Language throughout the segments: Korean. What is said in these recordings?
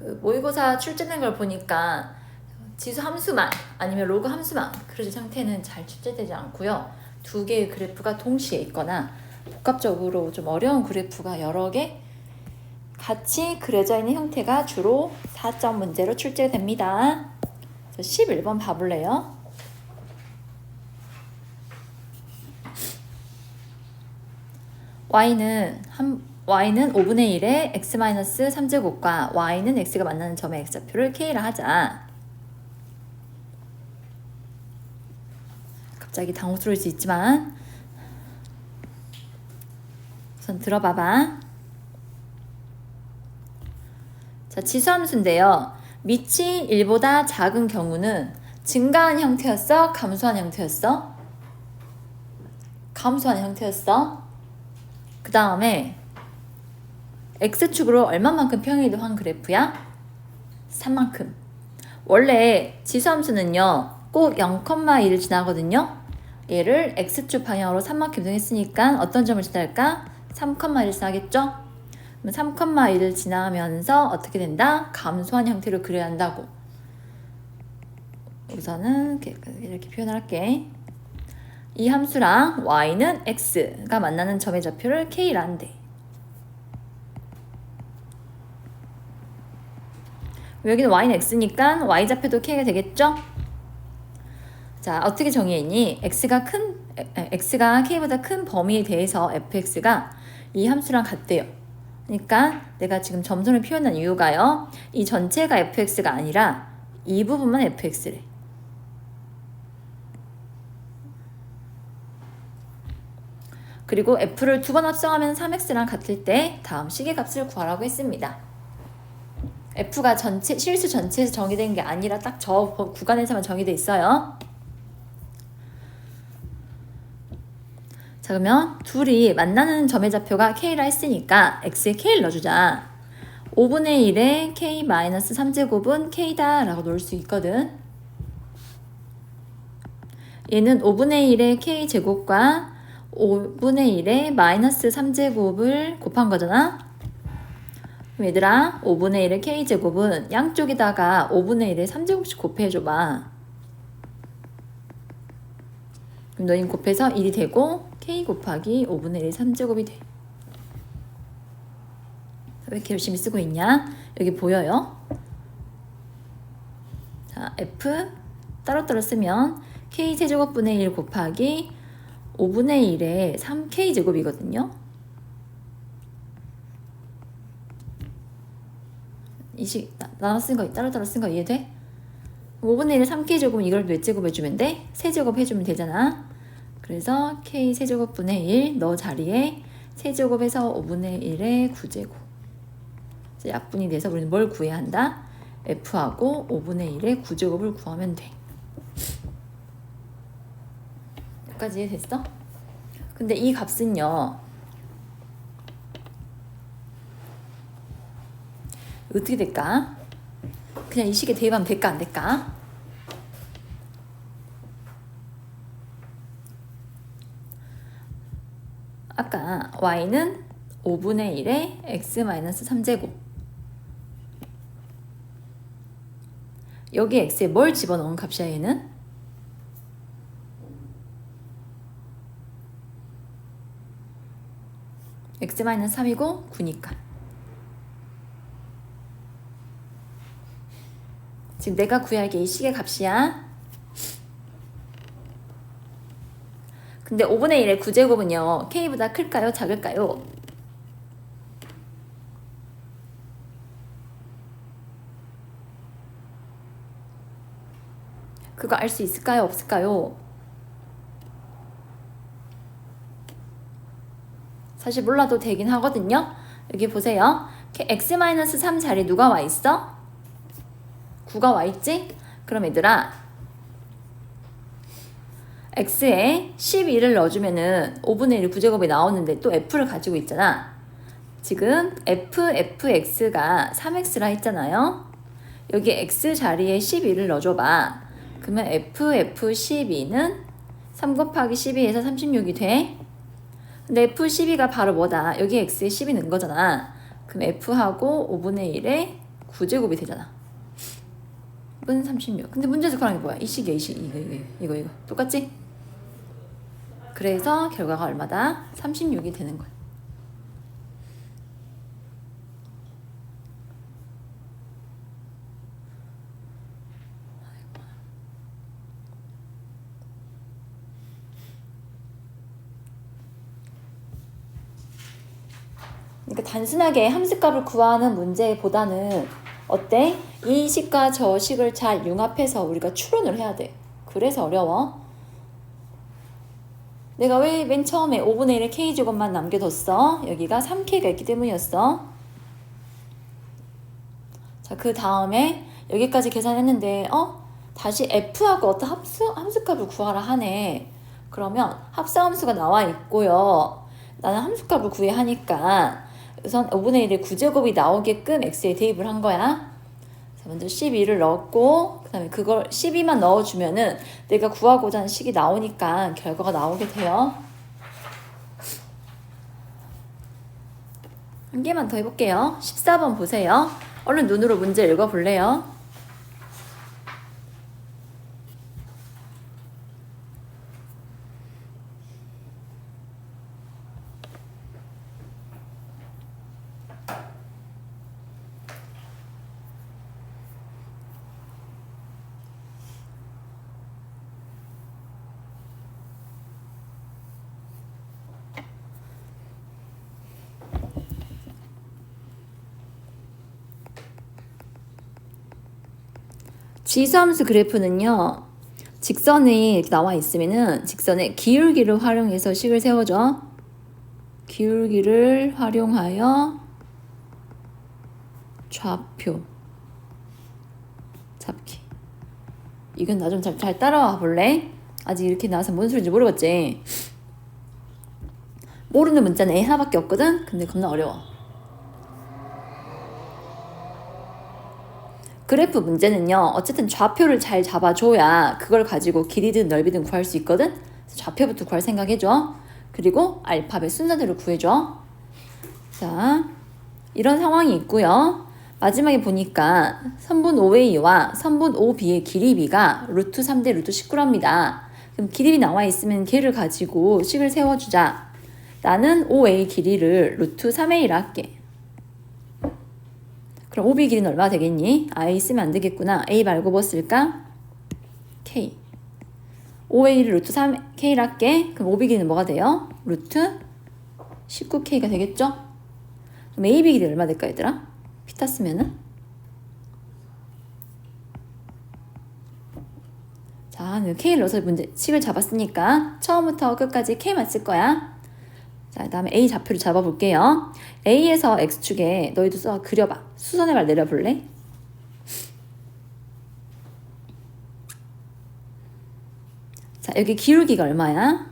그 모의고사 출제된 걸 보니까 지수 함수만 아니면 로그 함수만 그려진 상태는 잘 출제되지 않고요. 두 개의 그래프가 동시에 있거나 복합적으로 좀 어려운 그래프가 여러 개 같이 그려져 있는 형태가 주로 4점 문제로 출제됩니다. 11번 봐볼래요? y는 한 y는 5분의 1의 x-3제곱과 y는 x가 만나는 점의 x좌표를 k라 하자. 갑자기 당혹스러울 수 있지만 우선 들어봐봐. 자, 지수함수인데요. 밑이 1보다 작은 경우는 증가한 형태였어? 감소한 형태였어? 감소한 형태였어? 그 다음에 x축으로 얼마만큼 평이동한 그래프야? 3만큼. 원래 지수함수는요, 꼭 0,1을 지나거든요. 얘를 x축 방향으로 3만큼 이동했으니까 어떤 점을 지날까? 3,1을 지나겠죠? 그럼 3,1을 지나면서 어떻게 된다? 감소한 형태로 그려야 한다고. 우선은 이렇게, 이렇게 표현을 할게. 이 함수랑 y는 x가 만나는 점의 좌표를 k라는 데. 여기는 y는 x니까 y 좌표도 k가 되겠죠? 자, 어떻게 정의했니? x가 큰 x가 k보다 큰 범위에 대해서 fx가 이 함수랑 같대요. 그러니까 내가 지금 점선을 표현한 이유가요. 이 전체가 fx가 아니라 이 부분만 fx래. 그리고 f를 두 번 합성하면 3x랑 같을 때 다음 시계값을 구하라고 했습니다. F가 전체 실수 전체에서 정의된 게 아니라 딱 저 구간에서만 정의돼 있어요. 자 그러면 둘이 만나는 점의 좌표가 k라 했으니까 x에 k를 넣어주자. 5분의 1에 k-3제곱은 k다 라고 놓을 수 있거든. 얘는 5분의 1의 k제곱과 5분의 1에 마이너스 3제곱을 곱한 거잖아. 얘들아 5분의 1의 k제곱은 양쪽에다가 5분의 1에 3제곱씩 곱해줘봐. 그럼 너희 곱해서 1이 되고 k 곱하기 5분의 1의 3제곱이 돼. 왜 이렇게 열심히 쓰고 있냐? 여기 보여요? 자, f 따로따로 쓰면 k 세제곱분의 1 곱하기 5분의 1의 3k 제곱이거든요. 이식 나눠 쓴 거 따로따로 쓴 거 이해돼? 5분의 1의 3k 제곱은 이걸 몇 제곱 해주면 돼? 세제곱 해주면 되잖아. 그래서 k 세제곱분의 1 너 자리에 세제곱해서 5분의 1의 9제곱. 약분이 돼서 우리는 뭘 구해야 한다? f하고 5분의 1의 9제곱을 구하면 돼. 여기까지 이해됐어? 근데 이 값은요. 어떻게 될까? 그냥 이 식에 대입하면 될까 안 될까? 아까 y는 5분의 1에 x-3제곱 여기 x에 뭘 집어넣은 값이야 얘는? x-3이고 9니까 지금 내가 구해야 할게이 식의 값이야 근데 5분의 1의 9제곱은요 k보다 클까요 작을까요? 그거 알 수 있을까요 없을까요? 사실 몰라도 되긴 하거든요. 여기 보세요. x-3 자리에 누가 와 있어? 9가 와 있지? 그럼 얘들아 x에 12를 넣어주면은 5분의 1 9제곱이 나오는데 또 f를 가지고 있잖아. 지금 f, fx가 3x라 했잖아요. 여기 x 자리에 12를 넣어줘봐. 그러면 f, f12는 3 곱하기 12에서 36이 돼. 근데 F12가 바로 뭐다? 여기 X에 10이 는 거잖아. 그럼 F하고 5분의 1에 9제곱이 되잖아. 이건 36. 근데 문제에서 그런 게 뭐야? 이 식이야, 이 식. 이거, 이거, 이거, 이거. 똑같지? 그래서 결과가 얼마다? 36이 되는 거야. 그러니까 단순하게 함수값을 구하는 문제보다는 어때? 이 식과 저 식을 잘 융합해서 우리가 추론을 해야 돼. 그래서 어려워. 내가 왜 맨 처음에 5분의 1의 k제곱만 남겨뒀어? 여기가 3k가 있기 때문이었어. 자, 그 다음에 여기까지 계산했는데, 어? 다시 f하고 어떤 함수, 함수값을 구하라 하네. 그러면 합성함수가 나와 있고요. 나는 함수값을 구해 하니까 우선 5분의 1의 9제곱이 나오게끔 x에 대입을 한 거야. 자, 먼저 12를 넣었고 그 다음에 그걸 12만 넣어주면은 내가 구하고자 하는 식이 나오니까 결과가 나오게 돼요. 한 개만 더 해볼게요. 14번 보세요. 얼른 눈으로 문제 읽어볼래요? 지수함수 그래프는요. 직선이 나와 있으면은 직선의 기울기를 활용해서 식을 세워줘. 기울기를 활용하여 좌표 잡기. 이건 나 좀 잘 따라와 볼래? 아직 이렇게 나와서 뭔 소리인지 모르겠지. 모르는 문자는 A 하나밖에 없거든. 근데 겁나 어려워. 그래프 문제는요. 어쨌든 좌표를 잘 잡아줘야 그걸 가지고 길이든 넓이든 구할 수 있거든. 좌표부터 구할 생각해줘. 그리고 알파벳 순서대로 구해줘. 자, 이런 상황이 있고요. 마지막에 보니까 선분 OA와 선분 OB의 길이비가 루트 3대 루트 19랍니다. 그럼 길이비 나와 있으면 걔를 가지고 식을 세워주자. 나는 OA 길이를 루트 3A라 할게. 그럼 OB 길이는 얼마 되겠니? I 쓰면 안 되겠구나. A 말고 뭐 쓸까? K. OA를 루트 3K를 할게. 그럼 OB 길이는 뭐가 돼요? 루트 19K가 되겠죠? 그럼 AB 길이 얼마 될까 얘들아? 피타 쓰면은? 자, K를 넣어서 문제 식을 잡았으니까 처음부터 끝까지 K만 쓸 거야. 자, 그 다음에 A 좌표를 잡아볼게요. A에서 X축에 너희도 써 그려봐. 수선의 발 내려볼래? 자, 여기 기울기가 얼마야?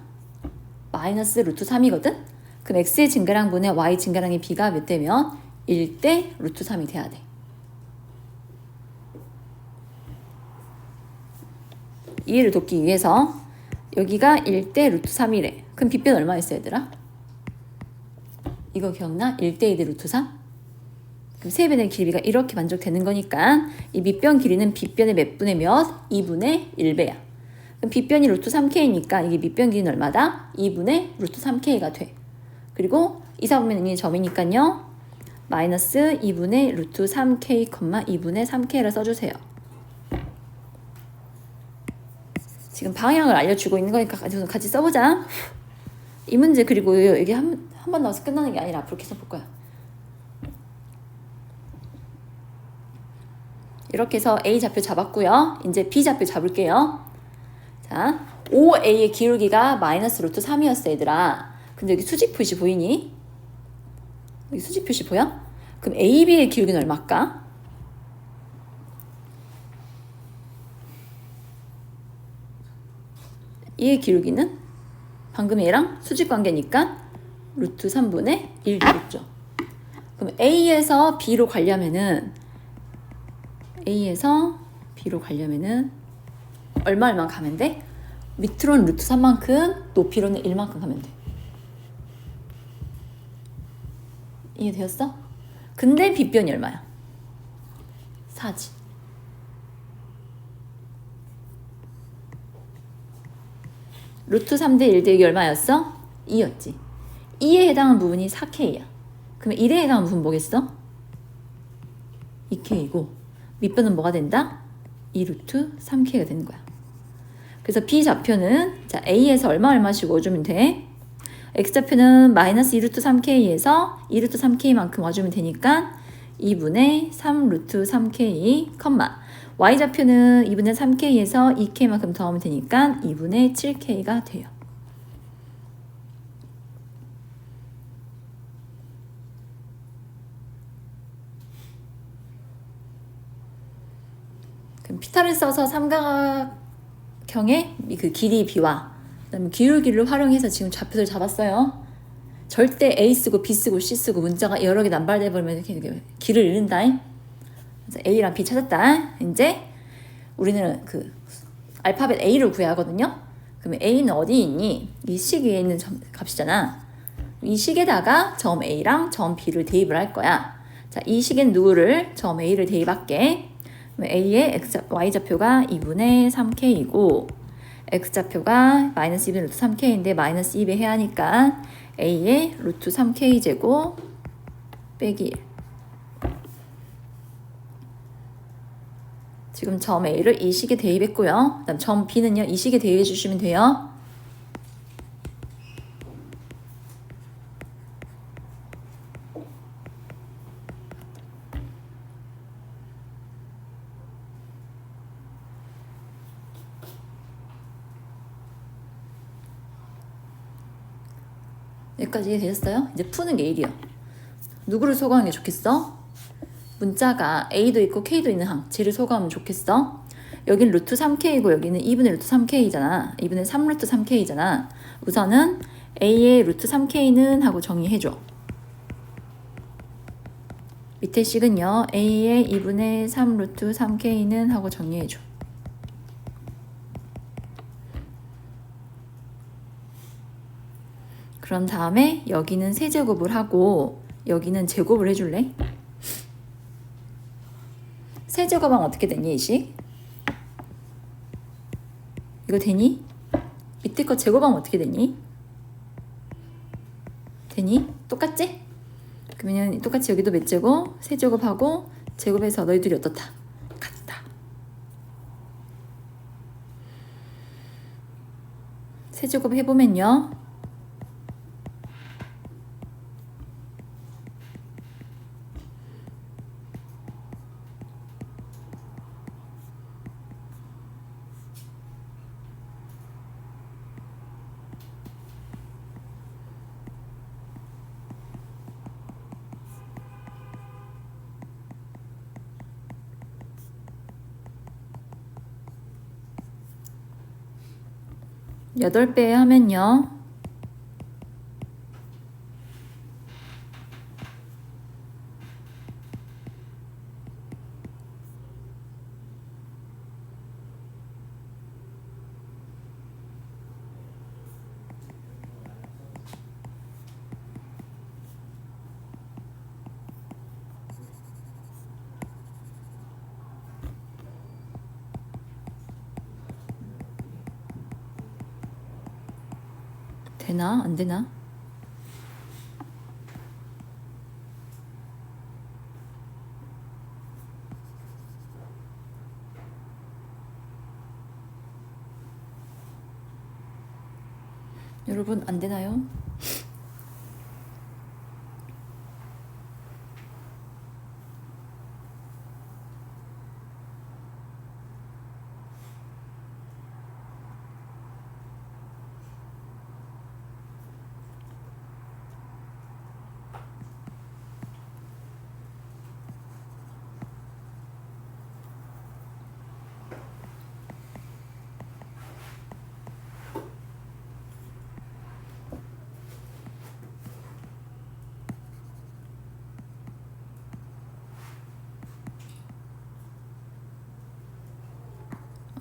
마이너스 루트 3이거든? 그럼 X의 증가량 분의 Y 증가량의 B가 몇 대면 1대 루트 3이 돼야 돼. 이해를 돕기 위해서 여기가 1대 루트 3이래. 그럼 빗변 얼마 있어 얘들아? 이거 기억나? 1대 2대 루트 3? 그럼 세변의 길이가 이렇게 만족되는 거니까 이 밑변 길이는 빗변의 몇 분의 몇? 2분의 1배야. 그럼 빗변이 루트 3k니까 이게 밑변 길이는 얼마다? 2분의 루트 3k가 돼. 그리고 이사 보면 이 점이니까요. 마이너스 2분의 루트 3k, 2분의 3k를 써주세요. 지금 방향을 알려주고 있는 거니까 같이, 써보자. 이 문제 그리고 이게 한, 한 번 나와서 끝나는 게 아니라 앞으로 계속 볼 거야. 이렇게 해서 A 좌표 잡았고요. 이제 B 좌표 잡을게요. 자, 5A의 기울기가 마이너스 루트 3이었어, 얘들아. 근데 여기 수직 표시 보이니? 여기 수직 표시 보여? 그럼 AB의 기울기는 얼마일까? 이의 기울기는 방금 얘랑 수직 관계니까 루트 3분의 1 되겠죠. 그럼 A에서 B로 가려면은 A에서 B로 가려면은 얼마 얼마 가면 돼? 밑으로는 루트 3만큼, 높이로는 1만큼 가면 돼. 이해되었어? 근데 빗변이 얼마야? 4지. 루트 3대 1 대기 얼마였어? 2였지. 2에 해당하는 부분이 4K야. 그러면 1에 해당하는 부분 뭐겠어? 2K이고 밑변은 뭐가 된다? 2 루트 3K가 되는 거야. 그래서 B 좌표는 자 A에서 얼마 얼마씩 와주면 돼? X 좌표는 마이너스 2 루트 3K에서 2 루트 3K만큼 와주면 되니까 2분의 3 루트 3K, 컴마 Y 좌표는 2분의 3K에서 2K만큼 더하면 되니까 2분의 7K가 돼요. 피타를 써서 삼각형의 그 길이 비와 그다음에 기울기를 활용해서 지금 좌표를 잡았어요. 절대 A 쓰고 B 쓰고 C 쓰고 문자가 여러 개 남발돼 버리면 이렇게, 길을 잃는다. 그래서 A랑 B 찾았다. 이제 우리는 그 알파벳 A를 구해야 하거든요. 그러면 A는 어디 있니? 이 식에 있는 점, 값이잖아. 이 식에다가 점 A랑 점 B를 대입을 할 거야. 자, 이 식엔 누구를 점 A를 대입할게. A의 X, Y 좌표가 2분의 3K이고 X 좌표가 마이너스 2분의 루트 3K인데 마이너스 2배 해야 하니까 A의 루트 3K 제곱 빼기 1. 지금 점 A를 이 식에 대입했고요. 그다음 점 B는요. 이 식에 대입해 주시면 돼요. 여기까지 이해되셨어요? 이제 푸는 게 1이요. 누구를 소거하는 게 좋겠어? 문자가 A도 있고 K도 있는 항, 쟤를 소거하면 좋겠어? 여긴 루트 3K이고 여기는 2분의 루트 3K잖아. 2분의 3 루트 3K잖아. 우선은 A의 루트 3K는 하고 정의해줘. 밑에 식은요. A의 2분의 3 루트 3K는 하고 정리해줘. 그런 다음에 여기는 세제곱을 하고 여기는 제곱을 해줄래? 세제곱하면 어떻게 되니 이식? 이거 되니? 밑에 거 제곱하면 어떻게 되니? 되니? 똑같지? 그러면 똑같이 여기도 몇 제곱? 세 제곱하고 제곱해서 너희들이 어떻다? 같다. 세 제곱 해보면요. 여덟 배 하면요. 되나? 안 되나? 여러분 안 되나요?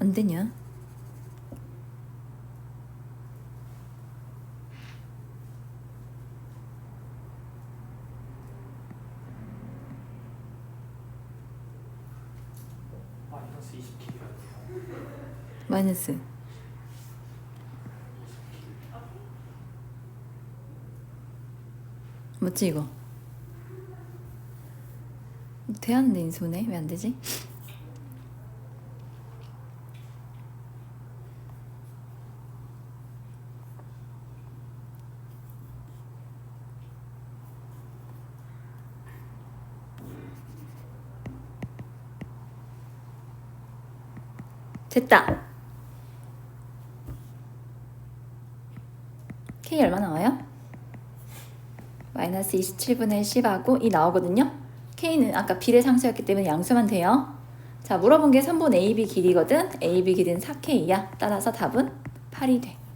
안 되냐? 마이너스 20kg 마이너스 맞지 이거? 돼야 하는데 인수네 왜 안 되지? 됐다. K 얼마 나와요? 마이너스 27분의 10하고 이 나오거든요. K는 아까 비례상수였기 때문에 양수만 돼요. 자, 물어본 게 선분 AB 길이거든. AB 길이는 4K야. 따라서 답은 8이 돼.